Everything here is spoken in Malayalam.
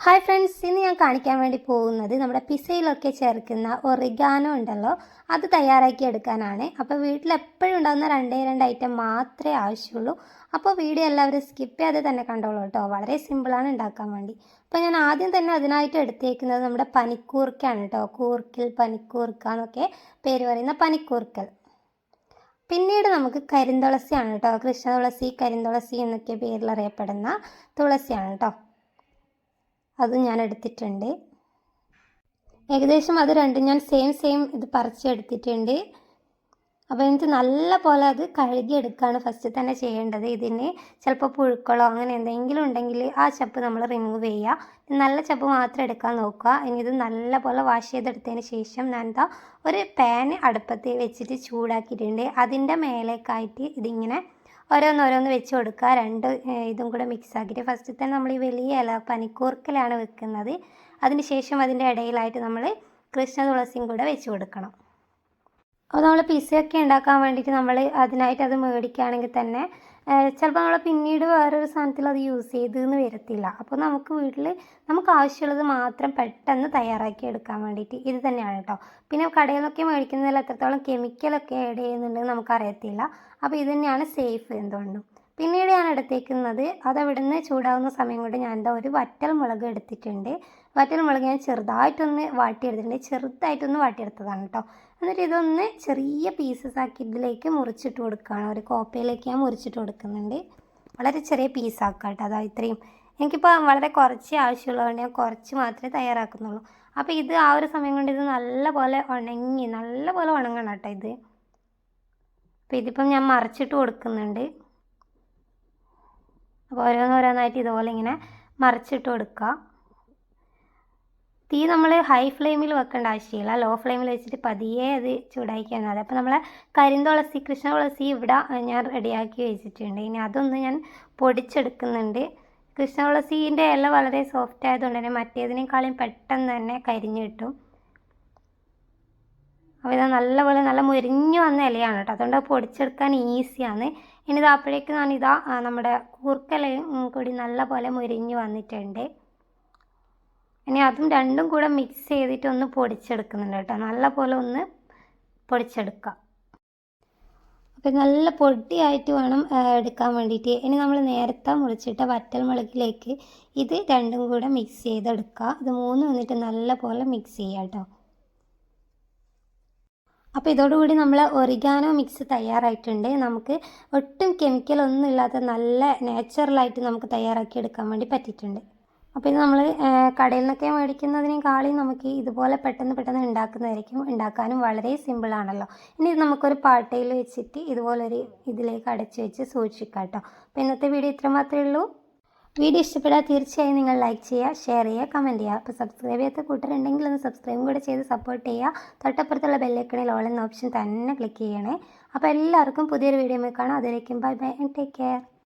ഹായ് ഫ്രണ്ട്സ് ഇന്ന് ഞാൻ കാണിക്കാൻ വേണ്ടി പോകുന്നത് നമ്മുടെ പിസയിലൊക്കെ ചേർക്കുന്ന ഒറിഗാനോ ഉണ്ടല്ലോ. അത് തയ്യാറാക്കി എടുക്കാനാണ്. അപ്പോൾ വീട്ടിൽ എപ്പോഴും ഉണ്ടാകുന്ന രണ്ടേ രണ്ട് ഐറ്റം മാത്രമേ ആവശ്യമുള്ളൂ. അപ്പോൾ വീഡിയോ എല്ലാവരും സ്കിപ്പ് ചെയ്യാതെ തന്നെ കണ്ടോളൂ കേട്ടോ. വളരെ സിമ്പിളാണ് ഉണ്ടാക്കാൻ വേണ്ടി. അപ്പോൾ ഞാൻ ആദ്യം തന്നെ അതിനായിട്ട് എടുത്തേക്കുന്നത് നമ്മുടെ പനിക്കൂർക്കയാണ് കേട്ടോ. കൂർക്കിൽ പനിക്കൂർക്ക എന്നൊക്കെ പേര് പറയുന്ന പനിക്കൂർക്കൽ. പിന്നീട് നമുക്ക് കരിന്തുളസിയാണ് കേട്ടോ. കൃഷ്ണ തുളസി കരിന്തുളസി എന്നൊക്കെ പേരിൽ അറിയപ്പെടുന്ന തുളസിയാണ് കേട്ടോ. അത് ഞാൻ എടുത്തിട്ടുണ്ട്. ഏകദേശം അത് രണ്ടും ഞാൻ സെയിം സെയിം ഇത് പറിച്ചെടുത്തിട്ടുണ്ട് അപ്പോൾ എനിക്ക് നല്ല പോലെ അത് കഴുകിയെടുക്കുകയാണ് ഫസ്റ്റ് തന്നെ ചെയ്യേണ്ടത് ഇതിന്. ചിലപ്പോൾ പുഴുക്കളോ അങ്ങനെ എന്തെങ്കിലും ഉണ്ടെങ്കിൽ ആ ചപ്പ് നമ്മൾ റിമൂവ് ചെയ്യുക. നല്ല ചപ്പ് മാത്രം എടുക്കാൻ നോക്കുക. ഇനി ഇത് നല്ല പോലെ വാഷ് ചെയ്തെടുത്തതിന് ശേഷം ഞാൻ എന്താ ഒരു പാൻ അടുപ്പത്ത് വെച്ചിട്ട് ചൂടാക്കിയിട്ടുണ്ട്. അതിന്റെ മേലേക്കായിട്ട് ഇതിങ്ങനെ ഓരോന്നോരോന്ന് വെച്ച് കൊടുക്കുക. രണ്ട് ഇതും കൂടെ മിക്സ് ആക്കിയിട്ട് ഫസ്റ്റ് തന്നെ നമ്മൾ ഈ വലിയ ഇല പനിക്കൂർക്കലാണ് വെക്കുന്നത്. അതിന് ശേഷം അതിന്റെ ഇടയിലായിട്ട് നമ്മൾ കൃഷ്ണ തുളസിയും കൂടെ വെച്ച് കൊടുക്കണം. അപ്പോൾ നമ്മൾ പിസയൊക്കെ ഉണ്ടാക്കാൻ വേണ്ടിയിട്ട് നമ്മൾ അതിനായിട്ട് അത് മേടിക്കുകയാണെങ്കിൽ തന്നെ ചിലപ്പോൾ നമ്മൾ പിന്നീട് വേറൊരു സാധനത്തിൽ അത് യൂസ് ചെയ്തെന്ന് വരത്തില്ല. അപ്പോൾ നമുക്ക് വീട്ടിൽ നമുക്ക് ആവശ്യമുള്ളത് മാത്രം പെട്ടെന്ന് തയ്യാറാക്കി എടുക്കാൻ വേണ്ടിയിട്ട് ഇത് തന്നെയാണ് കേട്ടോ പിന്നെ കടയിൽ നിന്നൊക്കെ മേടിക്കുന്നതിൽ എത്രത്തോളം കെമിക്കലൊക്കെ ആഡ് ചെയ്യുന്നുണ്ടെന്ന് നമുക്കറിയത്തില്ല അപ്പോൾ ഇത് തന്നെയാണ് സേഫ് എന്തുകൊണ്ടും പിന്നീട് ഞാൻ എടുത്തേക്കുന്നത് അതവിടുന്ന് ചൂടാവുന്ന സമയം കൊണ്ട് ഞാൻ എന്താ ഒരു വറ്റൽ മുളക് എടുത്തിട്ടുണ്ട്. വറ്റൽ മുളക് ഞാൻ ചെറുതായിട്ടൊന്ന് വാട്ടിയെടുത്തിട്ടുണ്ട്. ചെറുതായിട്ടൊന്ന് വാട്ടിയെടുത്തതാണ് കേട്ടോ എന്നിട്ട് ഇതൊന്ന് ചെറിയ പീസസ് ആക്കി ഇതിലേക്ക് മുറിച്ചിട്ട് കൊടുക്കുകയാണ്. ഒരു കോപ്പയിലേക്ക് ഞാൻ മുറിച്ചിട്ട് കൊടുക്കുന്നുണ്ട്. വളരെ ചെറിയ പീസാക്കുക കേട്ടോ അതാ ഇത്രയും. എനിക്കിപ്പോൾ വളരെ കുറച്ച് ആവശ്യമുള്ളതുകൊണ്ട് ഞാൻ കുറച്ച് മാത്രമേ തയ്യാറാക്കുന്നുള്ളൂ. അപ്പോൾ ഇത് ആ ഒരു സമയം കൊണ്ട് ഇത് നല്ലപോലെ ഉണങ്ങി നല്ലപോലെ ഉണങ്ങണം കേട്ടോ ഇത്. അപ്പോൾ ഇതിപ്പം ഞാൻ മറിച്ചിട്ട് കൊടുക്കുന്നുണ്ട്. അപ്പോൾ ഓരോന്നോരോന്നായിട്ട് ഇതുപോലെ ഇങ്ങനെ മറിച്ചിട്ട് കൊടുക്കുക. തീ നമ്മൾ ഹൈ ഫ്ലെയിമിൽ വെക്കേണ്ട ആവശ്യമില്ല. ലോ ഫ്ലെയിമിൽ വെച്ചിട്ട് പതിയെ അത് ചൂടാക്കിയാൽ മതി. അപ്പോൾ നമ്മളെ കരിന്തുളസി കൃഷ്ണ തുളസി ഇവിടെ ഞാൻ റെഡിയാക്കി വെച്ചിട്ടുണ്ട്. ഇനി അതൊന്ന് ഞാൻ പൊടിച്ചെടുക്കുന്നുണ്ട്. കൃഷ്ണ തുളസീന്റെ ഇല വളരെ സോഫ്റ്റ് ആയതുകൊണ്ട് തന്നെ മറ്റേതിനേക്കാളും പെട്ടെന്ന് തന്നെ കരിഞ്ഞു കിട്ടും. അപ്പോൾ ഇത് നല്ലപോലെ നല്ല മുരിഞ്ഞു വന്ന ഇലയാണ് കേട്ടോ. അതുകൊണ്ട് പൊടിച്ചെടുക്കാൻ ഈസിയാണ്. ഇനി ഇത് അപ്പോഴേക്ക് ഞാൻ ഇതാ നമ്മുടെ കൂർക്കലയും കൂടി നല്ലപോലെ മുരിഞ്ഞു വന്നിട്ടുണ്ട്. ഇനി അതും രണ്ടും കൂടെ മിക്സ് ചെയ്തിട്ട് ഒന്ന് പൊടിച്ചെടുക്കുന്നുണ്ട് കേട്ടോ. നല്ല പോലെ ഒന്ന് പൊടിച്ചെടുക്കുക. അപ്പം നല്ല പൊടിയായിട്ട് വേണം എടുക്കാൻ വേണ്ടിയിട്ട്. ഇനി നമ്മൾ നേരത്തെ മുറിച്ചിട്ട വറ്റൽ മുളകിലേക്ക് ഇത് രണ്ടും കൂടെ മിക്സ് ചെയ്തെടുക്കുക. ഇത് മൂന്ന് വന്നിട്ട് നല്ല പോലെ മിക്സ് ചെയ്യുക കേട്ടോ. അപ്പോൾ ഇതോടുകൂടി നമ്മൾ ഒറിഗാനോ മിക്സ് തയ്യാറായിട്ടുണ്ട്. നമുക്ക് ഒട്ടും കെമിക്കൽ ഒന്നും ഇല്ലാത്ത നല്ല നാച്ചുറലായിട്ട് നമുക്ക് തയ്യാറാക്കി എടുക്കാൻ വേണ്ടി പറ്റിയിട്ടുണ്ട്. അപ്പോൾ ഇത് നമ്മൾ കടയിൽ നിന്നൊക്കെ മേടിക്കുന്നതിനേക്കാളും നമുക്ക് ഇതുപോലെ പെട്ടെന്ന് പെട്ടെന്ന് ഉണ്ടാക്കുന്നതായിരിക്കും. ഉണ്ടാക്കാനും വളരെ സിമ്പിളാണല്ലോ ഇനി ഇത് നമുക്കൊരു പാട്ടയിൽ വെച്ചിട്ട് ഇതുപോലൊരു ഇതിലേക്ക് അടച്ചു വെച്ച് സൂക്ഷിക്കാം കേട്ടോ. അപ്പോൾ ഇന്നത്തെ വീഡിയോ ഇത്ര മാത്രമേ ഉള്ളൂ. വീഡിയോ ഇഷ്ടപ്പെട്ടാൽ തീർച്ചയായും നിങ്ങൾ ലൈക്ക് ചെയ്യുക ഷെയർ ചെയ്യുക കമന്റ് ചെയ്യുക. അപ്പോൾ സബ്സ്ക്രൈബ് ചെയ്യാത്ത കൂട്ടരുണ്ടെങ്കിൽ ഒന്ന് സബ്സ്ക്രൈബും കൂടെ ചെയ്ത് സപ്പോർട്ട് ചെയ്യുക. തൊട്ടപ്പുറത്തുള്ള ബെല്ലൈക്കണിൽ ഓൾ എന്ന ഓപ്ഷൻ തന്നെ ക്ലിക്ക് ചെയ്യണേ. അപ്പോൾ എല്ലാവർക്കും പുതിയൊരു വീഡിയോ കാണാം. അതിലേക്കും bye bye and take care